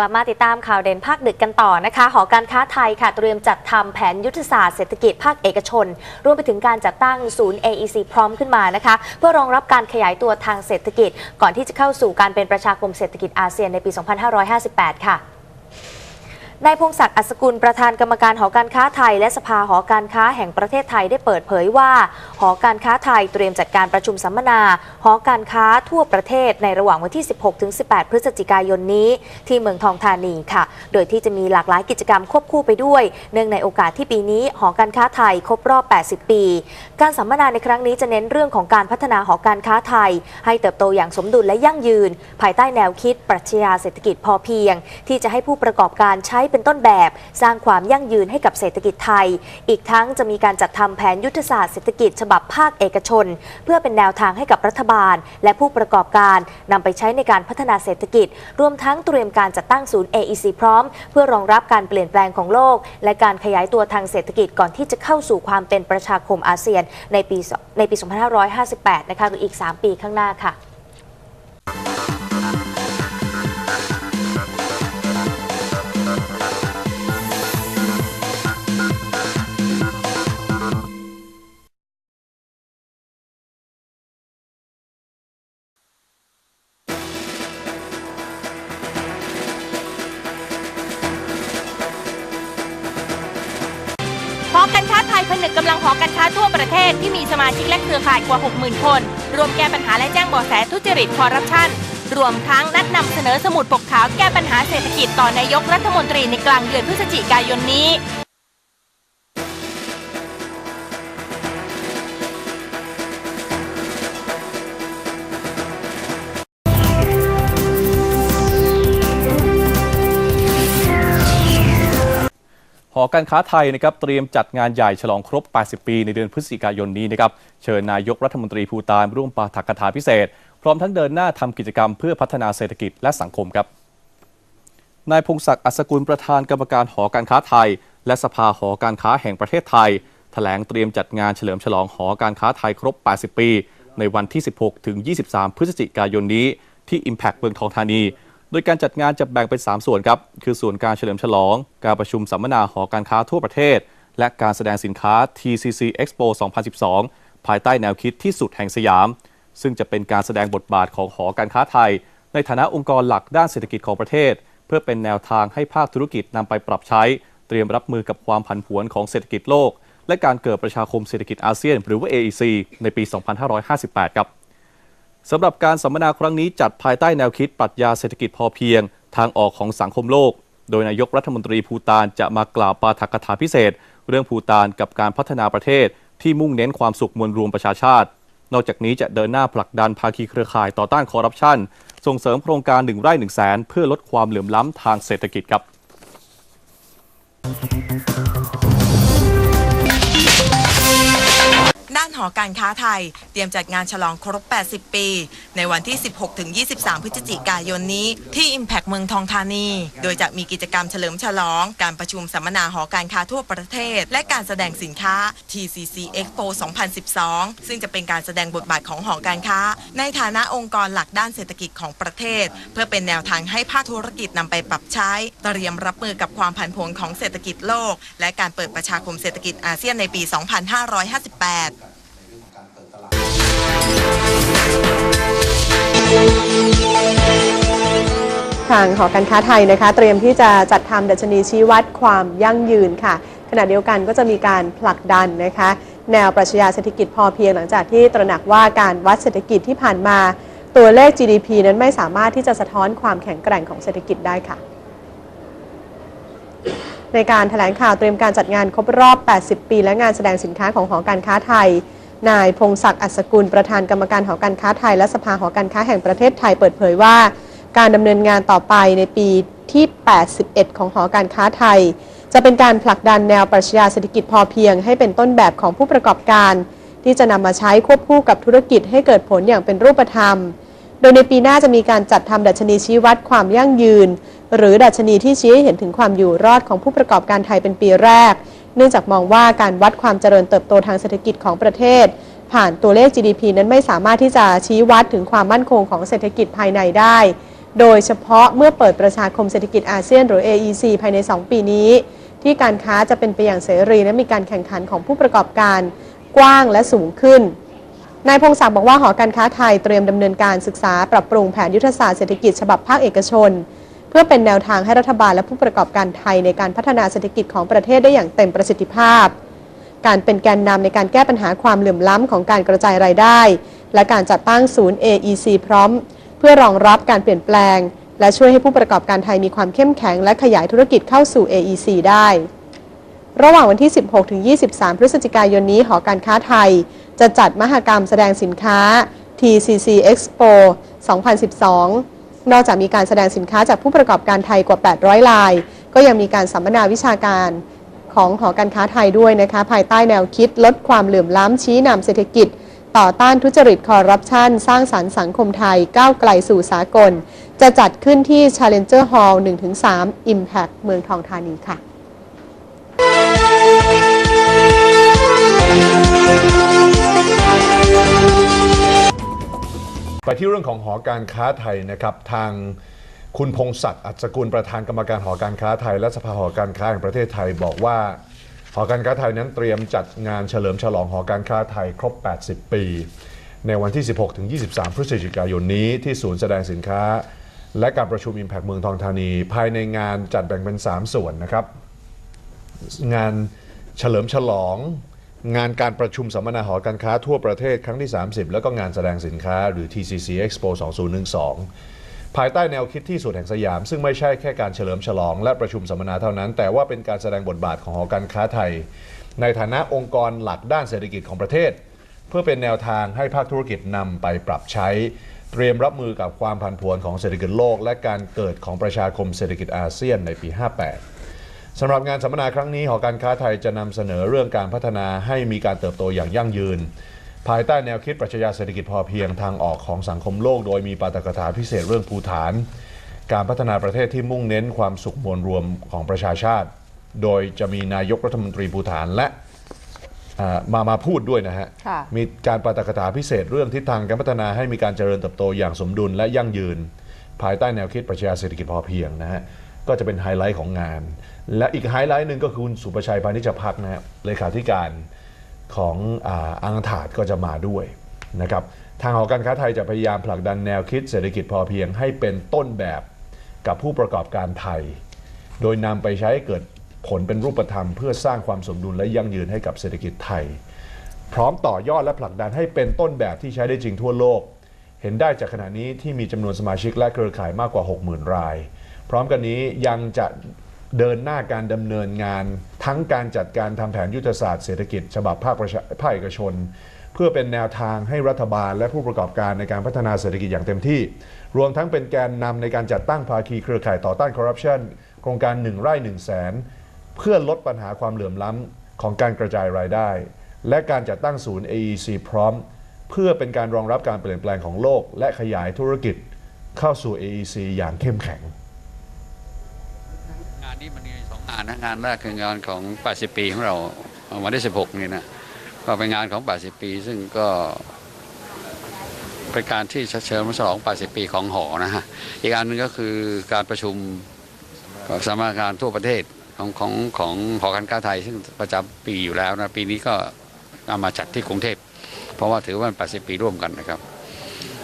กลับมาติดตามข่าวเด่นภาคดึกกันต่อนะคะ หอการค้าไทยค่ะเตรียมจัดทำแผนยุทธศาสตร์เศรษฐกิจภาคเอกชน รวมไปถึงการจัดตั้งศูนย์ AEC พร้อมขึ้นมานะคะ เพื่อรองรับการขยายตัวทางเศรษฐกิจ ก่อนที่จะเข้าสู่การเป็นประชาคมเศรษฐกิจอาเซียนในปี 2558 ค่ะ นายพงศักดิ์อัศกุลประธานกรรมการหอการค้าไทย และสภาหอการค้าแห่งประเทศไทยได้เปิดเผยว่า หอการค้าไทยเตรียมจัดการประชุมสัมมนา หอการค้าทั่วประเทศในระหว่างวันที่ 16-18 พฤศจิกายนนี้ ที่เมืองทองธานีค่ะ โดยที่จะมีหลากหลายกิจกรรมควบคู่ไปด้วย เนื่องในโอกาสที่ปีนี้หอการค้าไทยครบรอบ 80 ปี การสัมมนาในครั้งนี้จะเน้นเรื่องของการพัฒนาหอการค้าไทย ให้เติบโตอย่างสมดุลและยั่งยืน ภายใต้แนวคิดปรัชญาเศรษฐกิจพอเพียง ที่จะให้ผู้ประกอบการใช้เป็นต้นแบบ สร้างความยั่งยืนให้กับเศรษฐกิจไทย อีกทั้งจะมีการจัดทำแผนยุทธศาสตร์เศรษฐกิจฉบับภาคเอกชน เพื่อเป็นแนวทางให้กับรัฐบาล และผู้ประกอบการนำไปใช้ในการพัฒนาเศรษฐกิจ รวมทั้งเตรียมการจัดตั้งศูนย์ AEC พร้อม เพื่อรองรับการเปลี่ยนแปลงของโลก และการขยายตัวทางเศรษฐกิจก่อนที่จะเข้าสู่ความเป็นประชาคมอาเซียนในปีในปี 2558 นะคะหรืออีก 3 ปีข้างหน้าค่ะ ผนึกกำลังหอการค้าทั่วประเทศที่มีสมาชิกและเครือข่ายกว่า 60,000 คน รวมแก้ปัญหาและแจ้งเบาะแสทุจริตคอร์รัปชันรวมทั้งนัดนำเสนอสมุดปกขาวแก้ปัญหาเศรษฐกิจต่อนายกรัฐมนตรีในกลางเดือนพฤศจิกายนนี้ อการค้าไทยนะครับเตรียมจัดงานใหญ่ฉลองครบ 80 ปี ในเดือนพฤศจิกายนนี้นะครับเชิญนายกรัฐมนตรีภูตานร่วมปาฐกถาพิเศษ พร้อมทั้งเดินหน้าทำกิจกรรมเพื่อพัฒนาเศรษฐกิจและสังคมครับนายพงศักดิ์อัศกุลประธานกรรมการหอการค้าไทย และสภาหอการค้าแห่งประเทศไทย แถลงเตรียมจัดงานเฉลิมฉลองหอการค้าไทยครบ 80 ปี ในวันที่ 16 ถึง 23 พฤศจิกายนนี้ที่ Impact เมืองทองธานี โดยการจัดงานจะแบ่งเป็น 3 ส่วนครับ คือส่วนการเฉลิมฉลอง การประชุมสัมมนาหอการค้าทั่วประเทศ และการแสดงสินค้า TCC Expo 2012 ภายใต้แนวคิดที่สุดแห่งสยาม ซึ่งจะเป็นการแสดงบทบาทของหอการค้าไทย ในฐานะองค์กรหลักด้านเศรษฐกิจของประเทศ เพื่อเป็นแนวทางให้ภาคธุรกิจนำไปปรับใช้ เตรียมรับมือกับความผันผวนของเศรษฐกิจโลก และการเกิดประชาคมเศรษฐกิจอาเซียน หรือว่า AEC ในปี 2558 ครับ สำหรับการสัมมนาครั้งนี้จัดภายใต้แนวคิดปรัชญาเศรษฐกิจพอเพียง ทางออกของสังคมโลก โดยนายกรัฐมนตรีภูตานจะมากล่าวปาฐกถาพิเศษ เรื่องภูตานกับการพัฒนาประเทศ ที่มุ่งเน้นความสุขมวลรวมประชาชาติ นอกจากนี้จะเดินหน้าผลักดันภาคีเครือข่ายต่อต้านคอร์รัปชันส่งเสริมโครงการหนึ่งไร่หนึ่งแสนเพื่อลดความเหลื่อมล้ำทางเศรษฐกิจครับ หอการค้าไทย เตรียมจัดงานฉลองครบ 80 ปี ในวันที่ 16-23 พฤศจิกายนนี้ ที่ Impact เมืองทองธานี โดยจะมีกิจกรรมเฉลิมฉลอง การประชุมสัมมนาหอการค้าทั่วประเทศ และการแสดงสินค้า TCC Expo 2012 ซึ่งจะเป็นการแสดงบทบาทของหอการค้า ในฐานะองค์กรหลักด้านเศรษฐกิจของประเทศ เพื่อเป็นแนวทางให้ภาคธุรกิจนำไปปรับใช้ เตรียมรับมือกับความผันผวนของเศรษฐกิจโลก และการเปิดประชาคมเศรษฐกิจอาเซียนในปี 2558 ทางหอการค้าไทยนะคะ เตรียมที่จะจัดทำดัชนีชี้วัดความยั่งยืนค่ะ ขณะเดียวกันก็จะมีการผลักดันนะคะ แนวปรัชญาเศรษฐกิจพอเพียงหลังจากที่ตระหนักว่าการวัดเศรษฐกิจที่ผ่านมาตัวเลข GDP นั้นไม่สามารถที่จะสะท้อนความแข็งแกร่งของเศรษฐกิจได้ค่ะ ในการแถลงข่าวเตรียมการจัดงานครบรอบ 80 ปี และงานแสดงสินค้าของหอการค้าไทย นายพงศักดิ์อัศกุลประธานกรรมการหอการค้าไทย และสภาหอการค้าแห่งประเทศไทยเปิดเผยว่า การดำเนินงานต่อไปในปีที่ 81 ของหอการค้าไทย จะเป็นการผลักดันแนวปรัชญาเศรษฐกิจพอเพียง ให้เป็นต้นแบบของผู้ประกอบการ ที่จะนำมาใช้ควบคู่กับธุรกิจให้เกิดผลอย่างเป็นรูปธรรม โดยในปีหน้าจะมีการจัดทำดัชนีชี้วัดความยั่งยืน หรือดัชนีที่ชี้ให้เห็นถึงความอยู่รอดของผู้ประกอบการไทยเป็นปีแรก เนื่องจากมองว่าการวัดความเจริญเติบโตทางเศรษฐกิจของประเทศ ผ่านตัวเลข GDP นั้นไม่สามารถที่จะชี้วัดถึงความมั่นคงของเศรษฐกิจภายในได้ โดยเฉพาะเมื่อเปิดประชาคมเศรษฐกิจอาเซียนหรือ AEC ภายใน 2 ปีนี้ ที่การค้าจะเป็นไปอย่างเสรีและมีการแข่งขันของผู้ประกอบการกว้างและสูงขึ้นนายพงศักดิ์บอกว่าหอการค้าไทยเตรียมดำเนินการศึกษาปรับปรุงแผนยุทธศาสตร์เศรษฐกิจฉบับภาคเอกชน เพื่อเป็นแนวทางให้รัฐบาลและผู้ประกอบการไทยในการพัฒนาเศรษฐกิจของประเทศได้อย่างเต็มประสิทธิภาพ การเป็นแกนนำในการแก้ปัญหาความเหลื่อมล้ำของการกระจายรายได้ และการจัดตั้งศูนย์ AEC พร้อม เพื่อรองรับการเปลี่ยนแปลง และช่วยให้ผู้ประกอบการไทยมีความเข้มแข็ง และขยายธุรกิจเข้าสู่ AEC ได้ ระหว่างวันที่ 16 ถึง 23 พฤศจิกายนนี้หอการค้าไทย จะจัดมหกรรมแสดงสินค้า TCC Expo 2012 นอกจากมีการแสดงสินค้าจากผู้ประกอบการไทยกว่า 800ราย ก็ยังมีการสัมมนาวิชาการของหอการค้าไทยด้วยนะคะภายใต้แนวคิดลดความเหลื่อมล้ำชี้นำเศรษฐกิจ ต่อต้านทุจริตคอร์รัปชันสร้างสรรค์สังคมไทยก้าวไกลสู่สากล จะจัดขึ้นที่ Challenger Hall 1-3 Impact เมืองทองธานีค่ะ ไปที่เรื่องของหอการค้าไทยนะครับทางคุณพงศักดิ์อัศกุลประธานกรรมการหอการค้าไทย และสภาหอการค้าแห่งประเทศไทยบอกว่าหอการค้าไทยนั้นเตรียมจัดงานเฉลิมฉลองหอการค้าไทยครบ 80 ปี ในวันที่ 16ถึง23 พฤศจิกายนนี้ที่ศูนย์แสดงสินค้า และการประชุม Impact เมืองทองธานี ภายในงานจัดแบ่งเป็น 3 ส่วนนะครับ งานเฉลิมฉลอง งานการประชุมสัมมนาหอการค้าทั่วประเทศครั้งที่ 30 แล้วก็งานแสดงสินค้าหรือ TCC Expo 2012 ภายใต้แนวคิดที่สุดแห่งสยาม ซึ่งไม่ใช่แค่การเฉลิมฉลองและประชุมสัมมนาเท่านั้น แต่ว่าเป็นการแสดงบทบาทของหอการค้าไทย ในฐานะองค์กรหลักด้านเศรษฐกิจของประเทศ เพื่อเป็นแนวทางให้ภาคธุรกิจนำไปปรับใช้ เตรียมรับมือกับความผันผวนของเศรษฐกิจโลก และการเกิดของประชาคมเศรษฐกิจอาเซียนในปี 58 สำหรับงานสัมมนาครั้งนี้หอการค้าไทยจะนำเสนอเรื่องการพัฒนาให้มีการเติบโตอย่างยั่งยืน ภายใต้แนวคิดปรัชญาเศรษฐกิจพอเพียงทางออกของสังคมโลก โดยมีปาฐกถาพิเศษเรื่องภูฐาน การพัฒนาประเทศที่มุ่งเน้นความสุขมวลรวมของประชาชาติ โดยจะมีนายกรัฐมนตรีภูฐานและอ่ามามาพูดด้วยนะฮะค่ะมีการปาฐกถาพิเศษเรื่องทิศทางการพัฒนาให้มีการเจริญเติบโตอย่างสมดุลและยั่งยืน ภายใต้แนวคิดปรัชญาเศรษฐกิจพอเพียงนะฮะก็จะเป็นไฮไลท์ของงาน และอีกไฮไลท์หนึ่งก็คือคุณสุประชัยพานิชพักนะฮะเลขาธิการของอาอังถาดก็จะมาด้วยนะครับทางหอการค้าไทยจะพยายามผลักดันแนวคิดเศรษฐกิจพอเพียงให้เป็นต้นแบบกับผู้ประกอบการไทย โดยนำไปใช้ให้เกิดผลเป็นรูปธรรม เพื่อสร้างความสมดุลและยั่งยืนให้กับเศรษฐกิจไทย พร้อมต่อยอดและผลักดันให้เป็นต้นแบบที่ใช้ได้จริงทั่วโลก เห็นได้จากขณะนี้ที่มีจำนวนสมาชิกและเครือข่ายมากกว่า 60,000 ราย พร้อมกันนี้ยังจะ เดินหน้าการดำเนินงาน ทั้งการจัดการทำแผนยุทธศาสตร์เศรษฐกิจ ฉบับภาคประชาภาคเอกชน เพื่อเป็นแนวทางให้รัฐบาลและผู้ประกอบการในการพัฒนาเศรษฐกิจอย่างเต็มที่ รวมทั้งเป็นแกนนำในการจัดตั้งภาคีเครือข่ายต่อต้านคอร์รัปชันโครงการ 1 ไร่1แสนเพื่อลดปัญหาความเหลื่อมล้ำของการกระจายรายได้ และการจัดตั้งศูนย์ AEC พร้อม เพื่อเป็นการรองรับการเปลี่ยนแปลงของโลก และขยายธุรกิจเข้าสู่ AEC อย่างเข้มแข็ง นี้มันมีสองงานนะงานแรกคืองานของ80ปีของเราวันที่16นี่นะก็เป็นงานของ80ปี ซึ่งก็เป็นการที่เฉลิมฉลอง80ปีของหอนะฮะอีกอันหนึงก็คือการประชุมสำนักงานทั่วประเทศของของของหอการค้าไทย ซึ่งประจำปีอยู่แล้วนะปีนี้ก็เอามาจัดที่กรุงเทพเพราะว่าถือว่าเป็น80 ปีร่วมกันนะครับ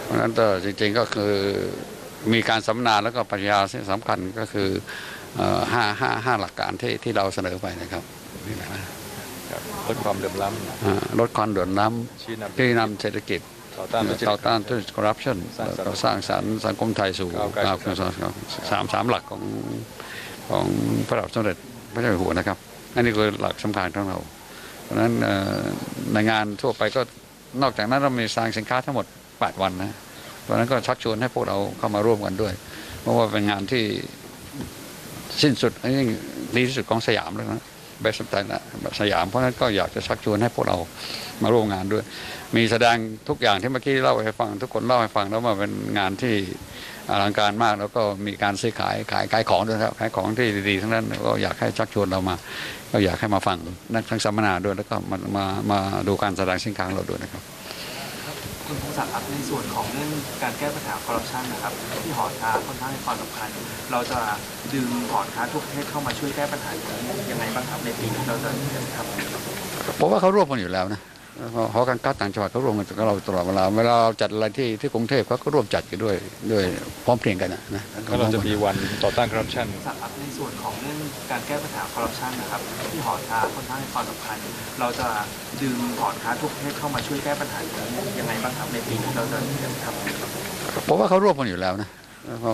เพราะฉะนั้นจริงๆก็คือมีการสัมมนาแล้วก็ปรัชญาที่สำคัญก็คือ ห้าห้าห้าหลักการที่ที่เราเสนอไปนะครับนี่นะลดความเหลื่อมล้อ่าลดความเดือดร้อนำชี้นำที่นำเศรษฐกิจต่อต้านทุจริตต่อต้านทุจริตคอร์รัปชันสร้างสรรค์แล้วก็สร้างสรรค์สังคมไทยสู่ก้าวไกลก้าวสู่สากลสามสามหลักของของพระบาทสมเด็จพระเจ้าอยู่หัวนะครับอันนี้คือหลักสำคัญของเรา เพราะฉะนั้นเอ่อในงานทั่วไปก็นอกจากนั้นเรามีสร้างสินค้าทั้งหมด 8 วันนะ เพราะฉะนั้นก็ชักชวนให้พวกเราเข้ามาร่วมกันด้วย เพราะว่าเป็นงานที่ สิ้นสุดนนี้ดีที่สุดของสยามแล้วนะเบสต์ไทนะสยามเพราะนั้นก็อยากจะชักชวนให้พวกเรามาร่วมงานด้วย มีแสดงทุกอย่างที่เมื่อกี้เล่าให้ฟัง ทุกคนเล่าให้ฟังแล้วมาเป็นงานที่อลังการมากแล้วก็มีการซื้อขายขายขายของด้วยครับขายของที่ดีๆทั้งนั้นก็อยากให้ชักชวนเรามา ก็อยากให้มาฟังนักทั้งสัมมนาด้วยแล้วก็มามามาดูการแสดงสินค้างเราด้วยนะครับ คุณพงศักดิ์ครับในส่วนของเรื่องการแก้ปัญหาคอร์รัปชันนะครับ ที่หอค้าค่อนข้างให้ความสำคัญ เราจะดึงหอค้าทุกประเทศเข้ามาช่วยแก้ปัญหานี้ยังไงบ้างครับในปีนี้เราจะทำผมว่าเขาร่วมกันอยู่แล้วนะ หอการค้าต่างจังหวัดเขาร่วมกันกับเราตลอดเวลาเวลาเราจัดอะไรที่ที่กรุงเทพเขาก็ร่วมจัดกันด้วยด้วยพร้อมเพรียงกันนะนะก็เราจะมีวันต่อต้านคอร์รัปชันสักครับในส่วนของเรื่องการแก้ปัญหาคอร์รัปชันนะครับที่หอค้าค่อนข้างให้ความสำคัญเราจะดึงหอค้าทั่วประเทศเข้ามาช่วยแก้ปัญหานี้ยังไงบ้างครับในปีนี้เราจะทำผมว่าเขาร่วมกันอยู่แล้วนะ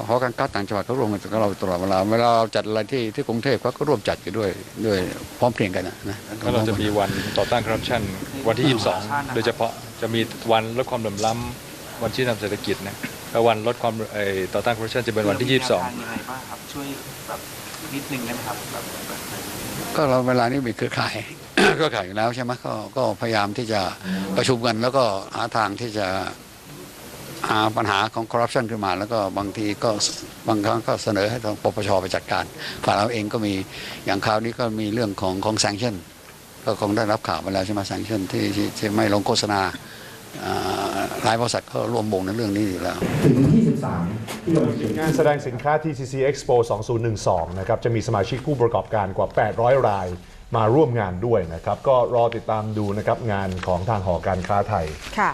หอการค้าต่างจังหวัดเขาร่วมกันกับเราตลอดเวลาเวลาเราจัดอะไรที่ที่กรุงเทพเขาก็ร่วมจัดกันด้วยด้วยพร้อมเพรียงกันนะนะก็เราจะมีวันต่อต้านคอร์รัปชันวันที่ 22 โดยเฉพาะจะมีวันลดความเหลื่อมล้ำวันชี้นำเศรษฐกิจนะแล้ววันลดความเอ่อต่อต้านคอร์รัปชันจะเป็นวันที่มีแนวทางยังไงบ้างครับช่วยแบบนิดนึงได้ไหมครับแบบแบบก็เราเวลานี้มีเครือข่ายเครือข่ายอยู่แล้วใช่ไหมก็ก็พยายามที่จะประชุมกันแล้วก็หาทางที่จะ หาปัญหาของคอร์รัปชันขึ้นมา แล้วก็บางทีก็บางครั้งก็เสนอให้ทางปปชไปจัดการฝ่ายเราเองก็มีอย่างคราวนี้ก็มีเรื่องของของแซงชั่นก็คงได้รับข่าวมาแล้วใช่ไหมแซงชั่นที่ที่ที่ไม่ลงโฆษณาอ่าหลายบริษัทก็ร่วมวงในเรื่องนี้อยู่แล้วงานแสดงสินค้า TCC Expo 2012 นะครับ จะมีสมาชิกผู้ประกอบการกว่า 800 รายมาร่วมงานด้วยนะครับ ก็รอติดตามดูนะครับ งานของทางหอการค้าไทยค่ะ